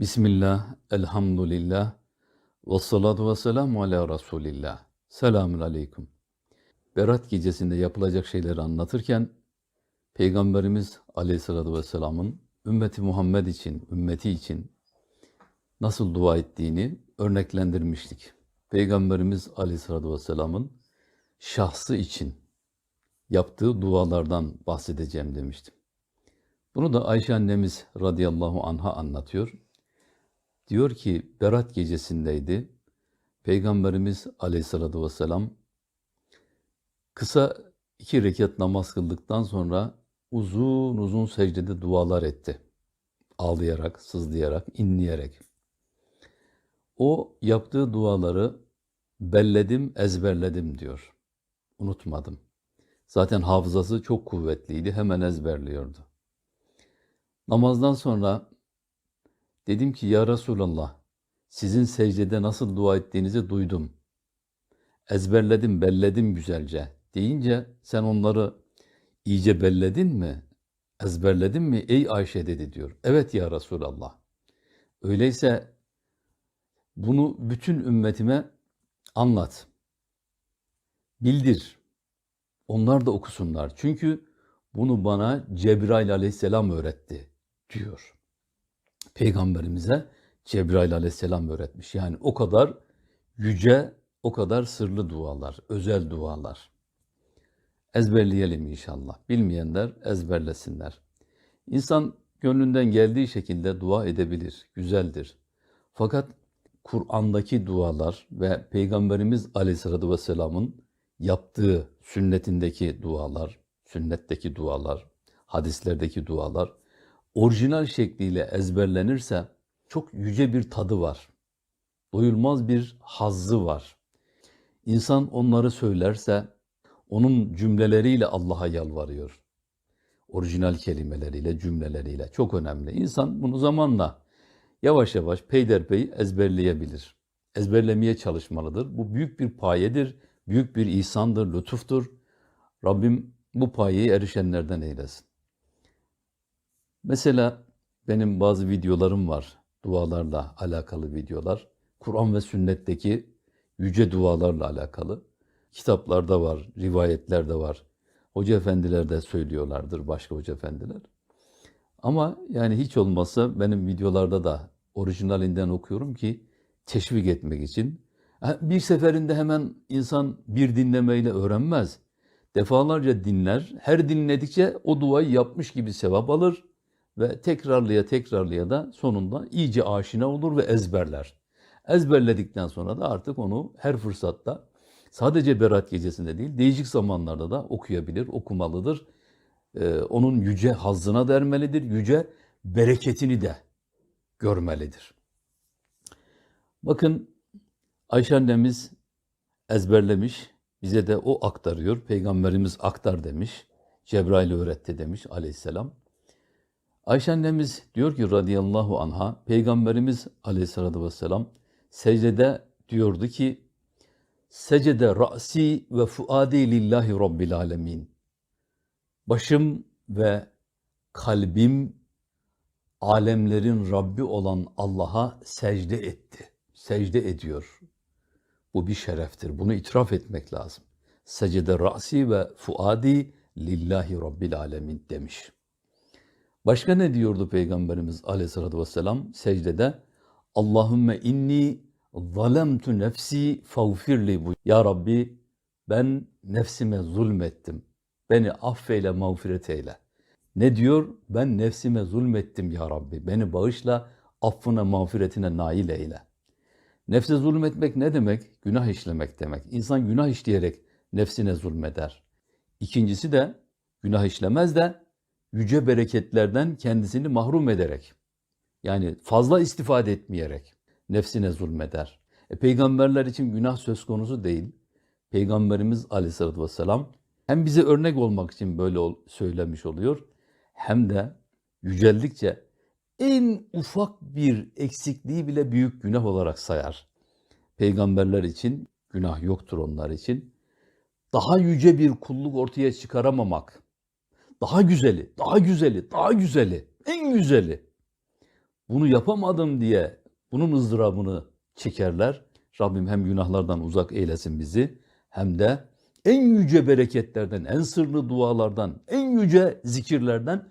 Bismillah, elhamdülillah, ve salatu ve selamu ala Resulillah. Selamun aleyküm. Berat gecesinde yapılacak şeyleri anlatırken, Peygamberimiz aleyhissalatü vesselamın ümmeti Muhammed için, ümmeti için nasıl dua ettiğini örneklendirmiştik. Peygamberimiz aleyhissalatü vesselamın şahsı için yaptığı dualardan bahsedeceğim demiştim. Bunu da Ayşe annemiz radıyallahu anha anlatıyor. Diyor ki Berat gecesindeydi. Peygamberimiz aleyhissalatü vesselam kısa iki rekat namaz kıldıktan sonra uzun uzun secdede dualar etti. Ağlayarak, sızlayarak, inleyerek. O yaptığı duaları belledim, ezberledim diyor. Unutmadım. Zaten hafızası çok kuvvetliydi, hemen ezberliyordu. Namazdan sonra dedim ki ya Resulallah sizin secdede nasıl dua ettiğinizi duydum. Ezberledim, belledim güzelce deyince sen onları iyice belledin mi? Ezberledin mi ey Ayşe dedi diyor. Evet ya Resulallah. Öyleyse bunu bütün ümmetime anlat. Bildir. Onlar da okusunlar. Çünkü bunu bana Cebrail aleyhisselam öğretti diyor. Peygamberimize Cebrail aleyhisselam öğretmiş. Yani o kadar yüce, o kadar sırlı dualar, özel dualar. Ezberleyelim inşallah. Bilmeyenler ezberlesinler. İnsan gönlünden geldiği şekilde dua edebilir, güzeldir. Fakat Kur'an'daki dualar ve Peygamberimiz aleyhissalatü vesselamın yaptığı sünnetindeki dualar, sünnetteki dualar, hadislerdeki dualar orijinal şekliyle ezberlenirse çok yüce bir tadı var. Doyulmaz bir hazzı var. İnsan onları söylerse onun cümleleriyle Allah'a yalvarıyor. Orijinal kelimeleriyle, cümleleriyle. Çok önemli. İnsan bunu zamanla yavaş yavaş peyderpey ezberleyebilir. Ezberlemeye çalışmalıdır. Bu büyük bir payedir, büyük bir ihsandır, lütuftur. Rabbim bu payeyi erişenlerden eylesin. Mesela benim bazı videolarım var. Dualarla alakalı videolar. Kur'an ve sünnetteki yüce dualarla alakalı. Kitaplarda var, rivayetlerde var. Hoca efendiler de söylüyorlardır, başka hoca efendiler. Ama yani hiç olmazsa benim videolarda da orijinalinden okuyorum ki teşvik etmek için. Bir seferinde hemen insan bir dinlemeyle öğrenmez. Defalarca dinler, her dinledikçe o duayı yapmış gibi sevap alır ve tekrarlıya tekrarlıya da sonunda iyice aşina olur ve ezberler. Ezberledikten sonra da artık onu her fırsatta sadece Berat gecesinde değil değişik zamanlarda da okuyabilir, okumalıdır. Ee, onun yüce hazzına dermelidir, yüce bereketini de görmelidir. Bakın Ayşe annemiz ezberlemiş, bize de o aktarıyor. Peygamberimiz aktar demiş, Cebrail öğretti demiş aleyhisselam. Ayşe annemiz diyor ki radıyallahu anha, Peygamberimiz aleyhissalatü vesselam secdede diyordu ki, secde ra'si ve fuadi lillahi rabbil alemin. Başım ve kalbim alemlerin Rabbi olan Allah'a secde etti. Secde ediyor. Bu bir şereftir. Bunu itiraf etmek lazım. Secde ra'si ve fuadi lillahi rabbil alemin demiş. Başka ne diyordu Peygamberimiz aleyhissalatü vesselam secdede? Allahümme inni zalemtu nefsi fağfirli bu. Ya Rabbi ben nefsime zulmettim. Beni affeyle, mağfiret eyle. Ne diyor? Ben nefsime zulmettim ya Rabbi. Beni bağışla, affına, mağfiretine nail eyle. Nefse zulmetmek ne demek? Günah işlemek demek. İnsan günah işleyerek nefsine zulmeder. İkincisi de günah işlemez de yüce bereketlerden kendisini mahrum ederek. Yani fazla istifade etmeyerek nefsine zulmeder. E, peygamberler için günah söz konusu değil. Peygamberimiz aleyhissalatü vesselam hem bize örnek olmak için böyle söylemiş oluyor hem de yüceldikçe en ufak bir eksikliği bile büyük günah olarak sayar. Peygamberler için günah yoktur onlar için. Daha yüce bir kulluk ortaya çıkaramamak, daha güzeli, daha güzeli, daha güzeli, en güzeli. bunu yapamadım diye bunun ızdırabını çekerler. Rabbim hem günahlardan uzak eylesin bizi hem de en yüce bereketlerden, en sırlı dualardan, en yüce zikirlerden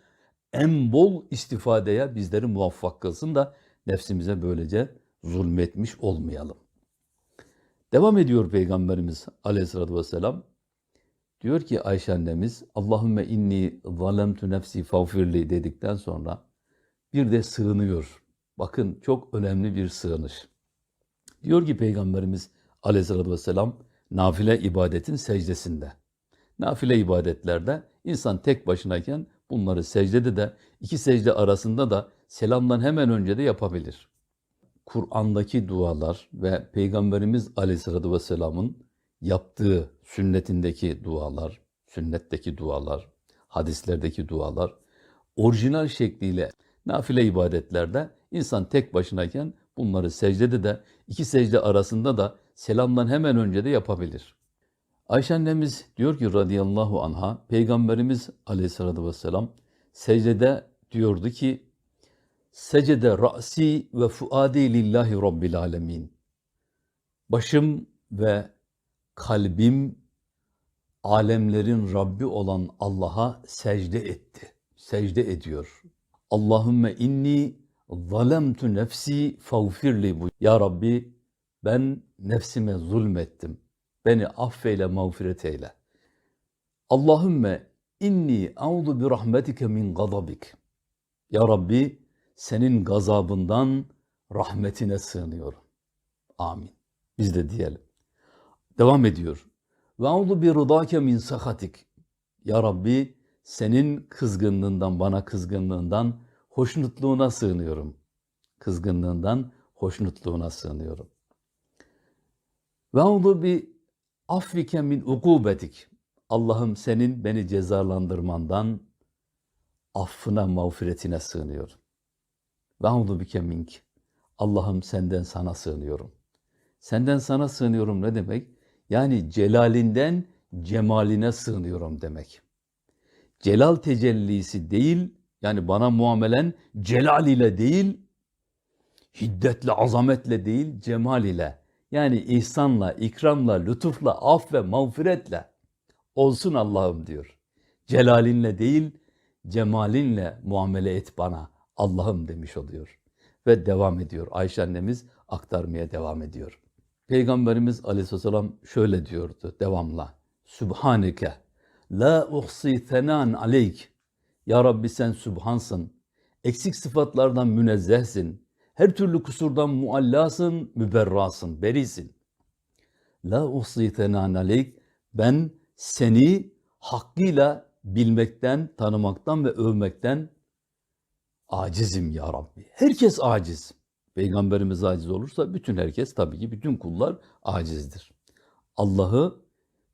en bol istifadeye bizleri muvaffak kılsın da nefsimize böylece zulmetmiş olmayalım. Devam ediyor Peygamberimiz aleyhissalatü vesselam. Diyor ki Ayşe annemiz Allahümme inni zalemtu nefsi fağfirli dedikten sonra bir de sığınıyor. Bakın çok önemli bir sığınış. Diyor ki Peygamberimiz aleyhissalatü vesselam nafile ibadetin secdesinde. Nafile ibadetlerde insan tek başınayken bunları secdede de iki secde arasında da selamdan hemen önce de yapabilir. Kur'an'daki dualar ve Peygamberimiz Aleyhisselatü Vesselam'ın yaptığı sünnetindeki dualar, sünnetteki dualar, hadislerdeki dualar orijinal şekliyle nafile ibadetlerde insan tek başınayken bunları secdede de iki secde arasında da selamdan hemen önce de yapabilir. Ayşe annemiz diyor ki radıyallahu anha Peygamberimiz aleyhissalatü vesselam secdede diyordu ki secde ra'si ve fuadi lillahi rabbil alemin. Başım ve kalbim alemlerin Rabbi olan Allah'a secde etti. Secde ediyor. Allahümme inni zalemtu nefsi fağfirli bu. Ya Rabbi ben nefsime zulmettim. Beni affeyle, mağfiret eyle. Allahümme inni audu bi rahmetike min gazabik. Ya Rabbi senin gazabından rahmetine sığınıyorum. Amin. Biz de diyelim. Devam ediyor. Ve audu bi rıdake min sahatik. Ya Rabbi senin kızgınlığından, bana kızgınlığından, hoşnutluğuna sığınıyorum. Kızgınlığından, hoşnutluğuna sığınıyorum. Ve audu bi affike min ukubetik. Allah'ım senin beni cezalandırmandan affına, mağfiretine sığınıyorum. Ve audu bike mink. Allah'ım senden sana sığınıyorum. Senden sana sığınıyorum ne demek? Yani celalinden cemaline sığınıyorum demek. Celal tecellisi değil, yani bana muamelen celal ile değil, hiddetle, azametle değil, cemal ile. Yani ihsanla, ikramla, lütufla, af ve mağfiretle olsun Allah'ım diyor. Celalinle değil, cemalinle muamele et bana Allah'ım demiş oluyor. Ve devam ediyor. Ayşe annemiz aktarmaya devam ediyor. Peygamberimiz aleyhisselam şöyle diyordu devamla. Sübhaneke la uhsi senan aleyk. Ya Rabbi sen sübhansın. Eksik sıfatlardan münezzehsin. Her türlü kusurdan muallasın, müberrasın, berisin. La uhsi senan aleyk. Ben seni hakkıyla bilmekten, tanımaktan ve övmekten acizim ya Rabbi. Herkes aciz. Peygamberimiz aciz olursa bütün herkes tabii ki bütün kullar acizdir. Allah'ı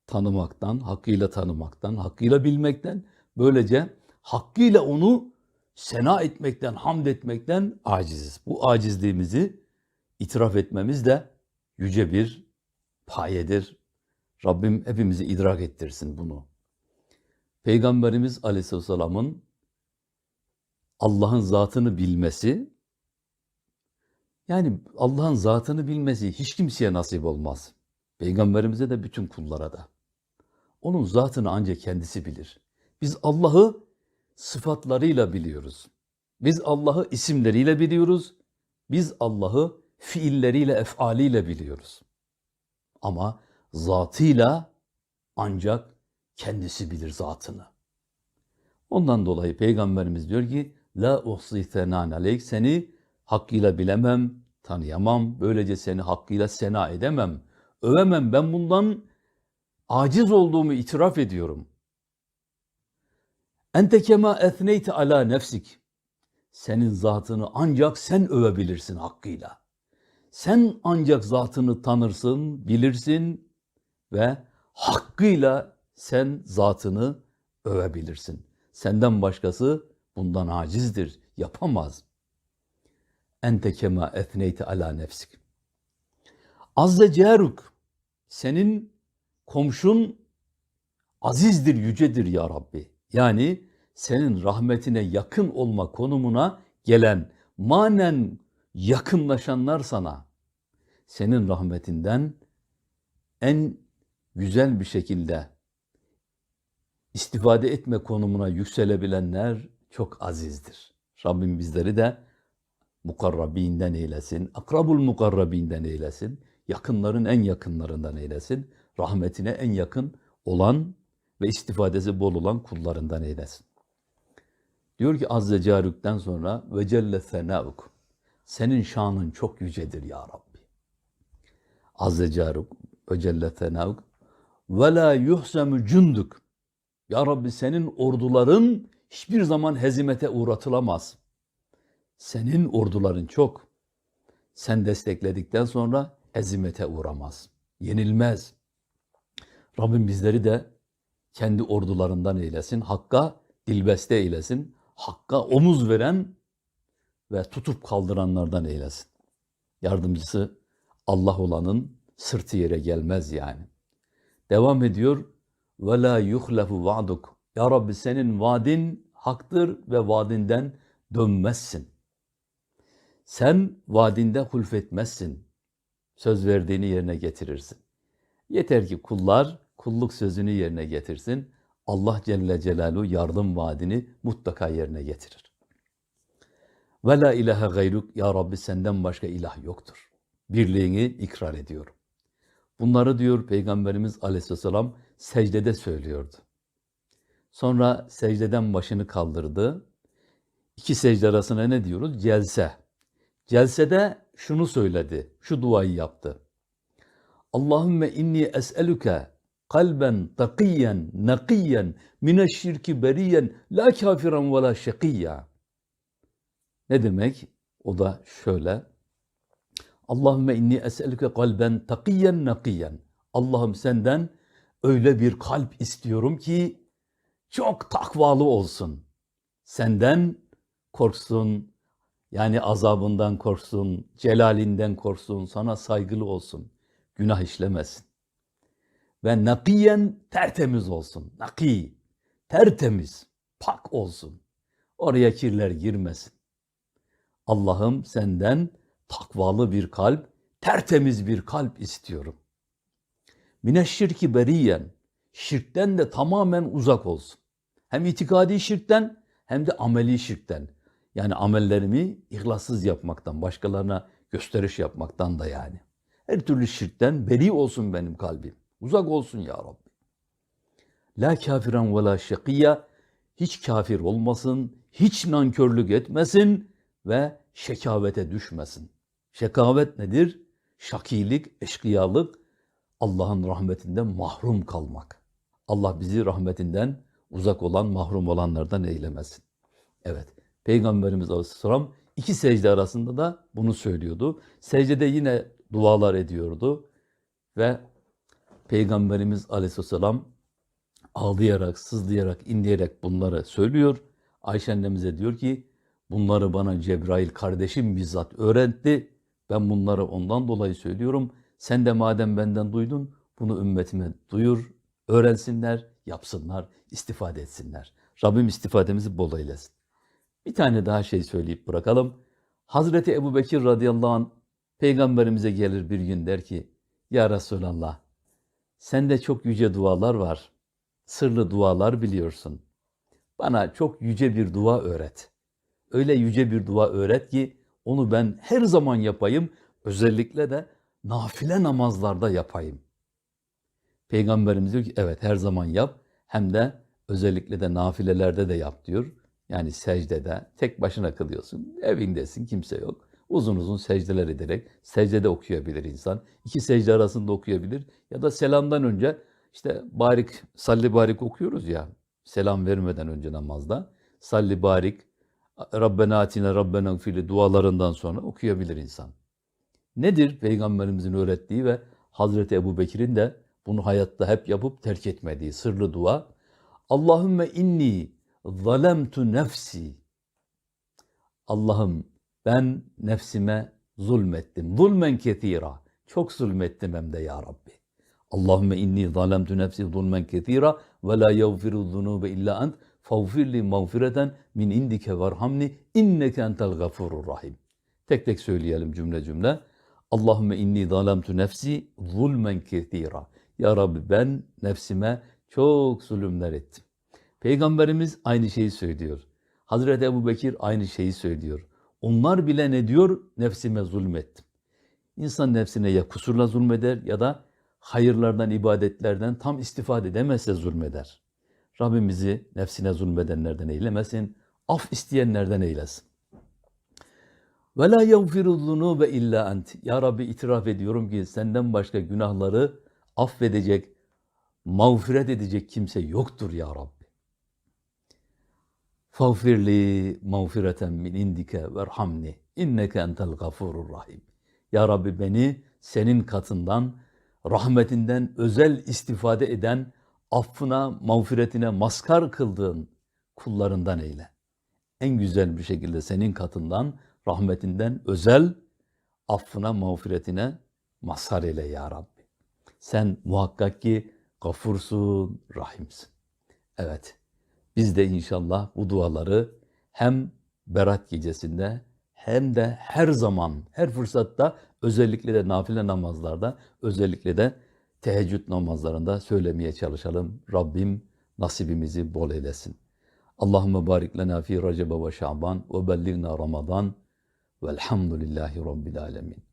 tanımaktan, hakkıyla tanımaktan, hakkıyla bilmekten, böylece hakkıyla onu sena etmekten, hamd etmekten aciziz. Bu acizliğimizi itiraf etmemiz de yüce bir payedir. Rabbim hepimizi idrak ettirsin bunu. Peygamberimiz Aleyhisselam'ın Allah'ın zatını bilmesi, yani Allah'ın zatını bilmesi hiç kimseye nasip olmaz. Peygamberimize de bütün kullara da. Onun zatını ancak kendisi bilir. Biz Allah'ı sıfatlarıyla biliyoruz. Biz Allah'ı isimleriyle biliyoruz. Biz Allah'ı fiilleriyle, efaliyle biliyoruz. Ama zatıyla ancak kendisi bilir zatını. Ondan dolayı Peygamberimiz diyor ki La uhsi aleyk seni hakkıyla bilemem, tanıyamam. Böylece seni hakkıyla sena edemem, övemem. Ben bundan aciz olduğumu itiraf ediyorum. Ente kema ethneyte ala nefsik. Senin zatını ancak sen övebilirsin hakkıyla. Sen ancak zatını tanırsın, bilirsin ve hakkıyla sen zatını övebilirsin. Senden başkası bundan acizdir, yapamaz. Ente kema ethneyte ala nefsik. Azze ceruk, senin komşun azizdir, yücedir ya Rabbi. Yani senin rahmetine yakın olma konumuna gelen, manen yakınlaşanlar sana senin rahmetinden en güzel bir şekilde istifade etme konumuna yükselebilenler çok azizdir. Rabbim bizleri de mukarrabinden eylesin, akrabul mukarrabinden eylesin, yakınların en yakınlarından eylesin, rahmetine en yakın olan ve istifadesi bol olan kullarından eylesin. Diyor ki Azze Carük'ten sonra ve celle senauk. Senin şanın çok yücedir ya Rabbi. Azze Carük ve celle senauk. Ve la yuhsemu cunduk. Ya Rabbi senin orduların hiçbir zaman hezimete uğratılamaz. Senin orduların çok. Sen destekledikten sonra hezimete uğramaz. Yenilmez. Rabbim bizleri de kendi ordularından eylesin. Hakka dilbeste eylesin. Hakka omuz veren ve tutup kaldıranlardan eylesin. Yardımcısı Allah olanın sırtı yere gelmez yani. Devam ediyor. Ve la yuhlefu va'duk. Ya Rabbi senin vaadin haktır ve vaadinden dönmezsin. Sen vaadinde hulfetmezsin. Söz verdiğini yerine getirirsin. Yeter ki kullar kulluk sözünü yerine getirsin. Allah Celle Celaluhu yardım vaadini mutlaka yerine getirir. Ve la ilahe gayruk ya Rabbi senden başka ilah yoktur. Birliğini ikrar ediyorum. Bunları diyor Peygamberimiz Aleyhisselam secdede söylüyordu. Sonra secdeden başını kaldırdı. İki secde arasına ne diyoruz? Celse. Celsede şunu söyledi, şu duayı yaptı. Allahümme inni es'eluke kalben takiyen, nakiyen, mineşşirki beriyen, la kafiran ve la şekiyya. Ne demek? O da şöyle. Allahümme inni es'eluke kalben takiyen, nakiyen. Allah'ım senden öyle bir kalp istiyorum ki çok takvalı olsun. Senden korksun, yani azabından korksun, celalinden korksun, sana saygılı olsun, günah işlemesin. Ve nakiyen tertemiz olsun, naki, tertemiz, pak olsun. Oraya kirler girmesin. Allah'ım senden takvalı bir kalp, tertemiz bir kalp istiyorum. Mineşşirki beriyen, şirkten de tamamen uzak olsun. Hem itikadi şirkten hem de ameli şirkten. Yani amellerimi ihlassız yapmaktan, başkalarına gösteriş yapmaktan da yani. Her türlü şirkten beri olsun benim kalbim. Uzak olsun ya Rabbi. La kafiran ve la şekiyya. Hiç kafir olmasın, hiç nankörlük etmesin ve şekavete düşmesin. Şekavet nedir? Şakilik, eşkıyalık, Allah'ın rahmetinden mahrum kalmak. Allah bizi rahmetinden uzak olan, mahrum olanlardan eylemesin. Evet, Peygamberimiz Aleyhisselam iki secde arasında da bunu söylüyordu. Secdede yine dualar ediyordu ve Peygamberimiz Aleyhisselam ağlayarak, sızlayarak, inleyerek bunları söylüyor. Ayşe annemize diyor ki, bunları bana Cebrail kardeşim bizzat öğretti. Ben bunları ondan dolayı söylüyorum. Sen de madem benden duydun, bunu ümmetime duyur, öğrensinler, yapsınlar, istifade etsinler. Rabbim istifademizi bol eylesin. Bir tane daha şey söyleyip bırakalım. Hazreti Ebu Bekir radıyallahu anh peygamberimize gelir bir gün der ki, Ya Resulallah, sende çok yüce dualar var. Sırlı dualar biliyorsun. Bana çok yüce bir dua öğret. Öyle yüce bir dua öğret ki onu ben her zaman yapayım. Özellikle de nafile namazlarda yapayım. Peygamberimiz diyor ki evet her zaman yap. Hem de özellikle de nafilelerde de yap diyor. Yani secdede tek başına kılıyorsun. Evindesin kimse yok. Uzun uzun secdeler ederek secdede okuyabilir insan. İki secde arasında okuyabilir. Ya da selamdan önce işte barik, salli barik okuyoruz ya. Selam vermeden önce namazda. Salli barik, Rabbena atine Rabbena gfili dualarından sonra okuyabilir insan. Nedir Peygamberimizin öğrettiği ve Hazreti Ebu Bekir'in de bunu hayatta hep yapıp terk etmediği sırlı dua. Allahümme inni zalemtu nefsi. Allah'ım ben nefsime zulmettim. Zulmen ketira. Çok zulmettim hem de ya Rabbi. Allahümme inni zalemtu nefsi zulmen ketira ve la yagfiru zunube illa ent fağfirli mağfireten min indike varhamni inneke entel gafurur rahim. Tek tek söyleyelim cümle cümle. Allahümme inni zalemtu nefsi zulmen kethira. Ya Rabbi ben nefsime çok zulümler ettim. Peygamberimiz aynı şeyi söylüyor. Hazreti Ebu Bekir aynı şeyi söylüyor. Onlar bile ne diyor? Nefsime zulmettim. İnsan nefsine ya kusurla zulmeder ya da hayırlardan, ibadetlerden tam istifade edemezse zulmeder. Rabbimizi nefsine zulmedenlerden eylemesin, af isteyenlerden eylesin. Ve la yagfiru zunube illa ent. Ya Rabbi itiraf ediyorum ki senden başka günahları affedecek, mağfiret edecek kimse yoktur ya Rabbi. Fağfirli mağfireten min indike verhamni inneke entel gafurur rahim. Ya Rabbi beni senin katından, rahmetinden özel istifade eden, affına, mağfiretine maskar kıldığın kullarından eyle. En güzel bir şekilde senin katından, rahmetinden özel affına, mağfiretine mazhar eyle ya Rabbi. Sen muhakkak ki gafursun, rahimsin. Evet, biz de inşallah bu duaları hem Berat gecesinde hem de her zaman, her fırsatta özellikle de nafile namazlarda, özellikle de teheccüd namazlarında söylemeye çalışalım. Rabbim nasibimizi bol eylesin. Allahümme barik lena fi Recebe ve Şaban ve belligna Ramazan velhamdülillahi Rabbil alemin.